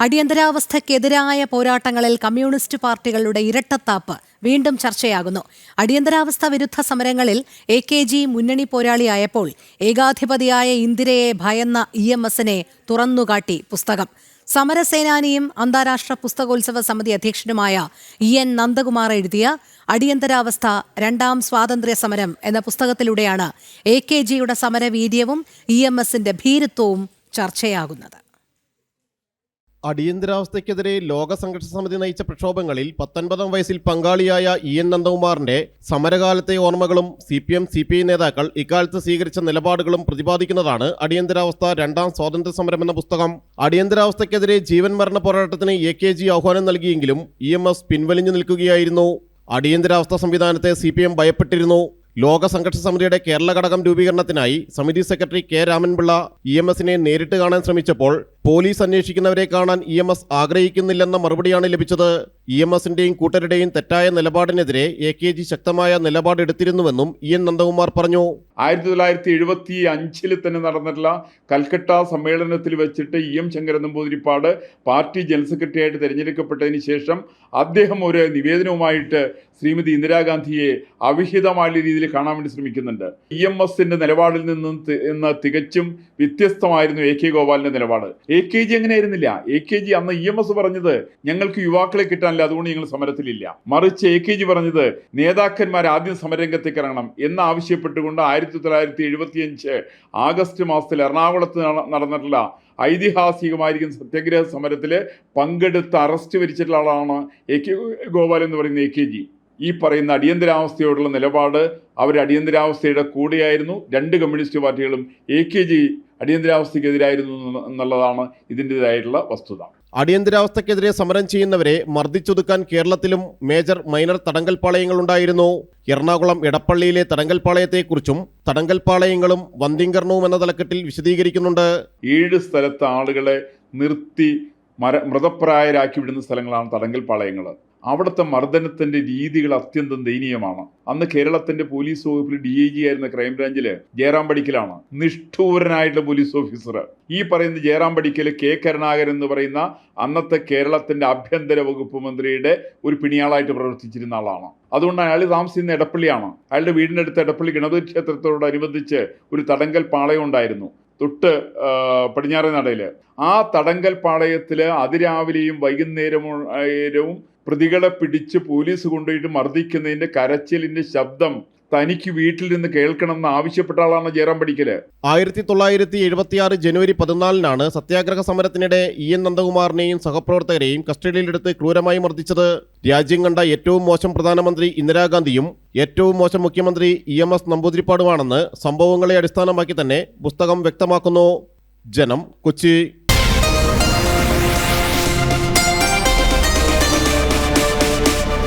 അടിയന്തരാവസ്ഥക്കെതിരായ പോരാട്ടങ്ങളിൽ communist പാർട്ടികളുടെ ഇരട്ടത്താപ്പ് വീണ്ടും ചർച്ചയാകുന്നു. അടിയന്തരാവസ്ഥ വിരുദ്ധ സമരങ്ങളിൽ എ കെ ജി മുന്നണി പോരാളിയായപ്പോൾ ഏകാധിപതിയായ ഇന്ദിരയെ ഭയന്ന ഇ എം എസിനെ തുറന്നുകാട്ടി പുസ്തകം. സമരസേനാനിയും അന്താരാഷ്ട്ര പുസ്തകോത്സവ സമിതി അധ്യക്ഷനുമായ ഇ എൻ നന്ദകുമാർ എഴുതിയ അടിയന്തരാവസ്ഥ രണ്ടാം സ്വാതന്ത്ര്യ സമരം എന്ന പുസ്തകത്തിലൂടെയാണ് എ കെ ജിയുടെ സമരവീര്യവും ഇ എം എസിന്റെ ഭീരുത്വവും ചർച്ചയാകുന്നത്. അടിയന്തരാവസ്ഥയ്ക്കെതിരെ ലോക സംഘർഷ സമിതി നയിച്ച പ്രക്ഷോഭങ്ങളിൽ പത്തൊൻപതാം വയസ്സിൽ പങ്കാളിയായ ഇ എൻ നന്ദകുമാറിന്റെ സമരകാലത്തെ ഓർമ്മകളും C P M C P I നേതാക്കൾ ഇക്കാലത്ത് സ്വീകരിച്ച നിലപാടുകളും പ്രതിപാദിക്കുന്നതാണ് അടിയന്തരാവസ്ഥ രണ്ടാം സ്വാതന്ത്ര്യ സമരം എന്ന പുസ്തകം. അടിയന്തരാവസ്ഥയ്ക്കെതിരെ ജീവൻ മരണ പോരാട്ടത്തിന് എ കെ ജി ആഹ്വാനം നൽകിയെങ്കിലും ഇ എം എസ് പിൻവലിഞ്ഞു നിൽക്കുകയായിരുന്നു. അടിയന്തരാവസ്ഥ സംവിധാനത്തെ സി പി എം ഭയപ്പെട്ടിരുന്നു. ലോക സംഘർഷ സമിതിയുടെ കേരള ഘടകം രൂപീകരണത്തിനായി സമിതി secretary K Ramanpillai E M എസിനെ നേരിട്ട് കാണാൻ ശ്രമിച്ചപ്പോൾ പോലീസ് അന്വേഷിക്കുന്നവരെ കാണാൻ ഇ എം എസ് ആഗ്രഹിക്കുന്നില്ലെന്ന മറുപടിയാണ് ലഭിച്ചത്. ഇ എം എസിന്റെയും കൂട്ടരുടെയും തെറ്റായ നിലപാടിനെതിരെ എ കെ ജി ശക്തമായ നിലപാടെടുത്തിരുന്നുവെന്നും ഇ എൻ നന്ദകുമാർ പറഞ്ഞു. ആയിരത്തി തൊള്ളായിരത്തി എഴുപത്തി അഞ്ചിൽ തന്നെ നടന്നിട്ടുള്ള കൽക്കട്ട സമ്മേളനത്തിൽ വെച്ചിട്ട് E M Sankaran Namboodiripad party general secretary ആയിട്ട് തിരഞ്ഞെടുക്കപ്പെട്ടതിന് ശേഷം അദ്ദേഹം ഒരു നിവേദനവുമായിട്ട് ശ്രീമതി ഇന്ദിരാഗാന്ധിയെ അവിഹിതമായ രീതിയിൽ കാണാൻ വേണ്ടി ശ്രമിക്കുന്നുണ്ട്. ഇ എം എസിന്റെ നിലപാടിൽ നിന്നും തികച്ചും വ്യത്യസ്തമായിരുന്നു എ കെ ഗോപാലിന്റെ നിലപാട്. എ കെ ജി അങ്ങനെയായിരുന്നില്ല എ കെ ജി അന്ന് ഇ എം എസ് പറഞ്ഞത് ഞങ്ങൾക്ക് യുവാക്കളെ കിട്ടാനില്ല അതുകൊണ്ട് ഞങ്ങൾ സമരത്തിലില്ല. മറിച്ച് എ കെ ജി പറഞ്ഞത് നേതാക്കന്മാർ ആദ്യം സമരരംഗത്തേക്ക് ഇറങ്ങണം എന്ന് ആവശ്യപ്പെട്ടുകൊണ്ട് ആയിരത്തി തൊള്ളായിരത്തി എഴുപത്തിയഞ്ച് ആഗസ്റ്റ് മാസത്തിൽ എറണാകുളത്ത് നടന്നിട്ടുള്ള ഐതിഹാസികമായിരിക്കും സത്യാഗ്രഹ സമരത്തിൽ പങ്കെടുത്ത് അറസ്റ്റ് വരിച്ചിട്ടുള്ള ആളാണ് എ കെ ഗോപാൽ എന്ന് പറയുന്ന എ കെ ജി ഈ പറയുന്ന അടിയന്തരാവസ്ഥയോടുള്ള നിലപാട് അവർ അടിയന്തരാവസ്ഥയുടെ കൂടെയായിരുന്നു രണ്ട് കമ്മ്യൂണിസ്റ്റ് പാർട്ടികളും എ കെ ജി അടിയന്തരാവസ്ഥയ്ക്കെതിരായിരുന്നു എന്ന് എന്നുള്ളതാണ് ഇതിന്റെതായിട്ടുള്ള വസ്തുത. അടിയന്തരാവസ്ഥക്കെതിരെ സമരം ചെയ്യുന്നവരെ മർദ്ദിച്ചൊതുക്കാൻ കേരളത്തിലും മേജർ മൈനർ തടങ്കൽപ്പാളയങ്ങളുണ്ടായിരുന്നു എറണാകുളം എടപ്പള്ളിയിലെ തടങ്കൽപ്പാളയത്തെക്കുറിച്ചും തടങ്കൽപ്പാളയങ്ങളും വന്ധീകരണവും എന്ന തലക്കെട്ടിൽ വിശദീകരിക്കുന്നുണ്ട്. ഏഴ് സ്ഥലത്ത് ആളുകളെ നിർത്തി മര മൃതപ്രായരാക്കി വിടുന്ന സ്ഥലങ്ങളാണ് തടങ്കൽ പാളയങ്ങൾ അവിടുത്തെ മർദ്ദനത്തിന്റെ രീതികൾ അത്യന്തം ദയനീയമാണ്. അന്ന് കേരളത്തിന്റെ പോലീസ് വകുപ്പിൽ ഡി ഐ ജി ആയിരുന്ന ക്രൈംബ്രാഞ്ചിൽ ജയറാം പടിക്കലാണ് നിഷ്ഠൂരനായിട്ടുള്ള പോലീസ് ഓഫീസർ ഈ പറയുന്ന ജയറാം പടിക്കൽ കെ കരുണാകരൻ എന്ന് പറയുന്ന അന്നത്തെ കേരളത്തിന്റെ ആഭ്യന്തര വകുപ്പ് മന്ത്രിയുടെ ഒരു പിണിയാളായിട്ട് പ്രവർത്തിച്ചിരുന്ന ആളാണ്. അതുകൊണ്ട് അയാൾ താമസിക്കുന്ന എടപ്പള്ളിയാണ്. അയാളുടെ വീടിനടുത്ത് എടപ്പള്ളി ഗണപതി ക്ഷേത്രത്തോടനുബന്ധിച്ച് ഒരു തടങ്കൽ പാളയം ഉണ്ടായിരുന്നു. തൊട്ട് പടിഞ്ഞാറേ നടയിൽ ആ തടങ്കൽ പാളയത്തിൽ അതിരാവിലെയും വൈകുന്നേരവും പ്രതികളെ പിടിച്ച് പോലീസ് കൊണ്ടുപോയിട്ട് മർദ്ദിക്കുന്നതിന്റെ കരച്ചിലിന്റെ ശബ്ദം തനിക്ക് വീട്ടിൽ നിന്ന് കേൾക്കണമെന്ന് ആവശ്യപ്പെട്ട ആളാണ് ജയറാം പടിക്കൽ. ആയിരത്തി തൊള്ളായിരത്തി എഴുപത്തിയാറ് ജനുവരി പതിനാലിനാണ് സത്യാഗ്രഹ സമരത്തിനിടെ ഇ എൻ നന്ദകുമാറിനെയും സഹപ്രവർത്തകരെയും കസ്റ്റഡിയിലെടുത്ത് ക്രൂരമായി മർദ്ദിച്ചത്. രാജ്യം കണ്ട ഏറ്റവും മോശം പ്രധാനമന്ത്രി ഇന്ദിരാഗാന്ധിയും ഏറ്റവും മോശം മുഖ്യമന്ത്രി ഇ എം എസ് നമ്പൂതിരിപ്പാടുമാണെന്ന് സംഭവങ്ങളെ അടിസ്ഥാനമാക്കി തന്നെ പുസ്തകം വ്യക്തമാക്കുന്നു. ജനം കൊച്ചി.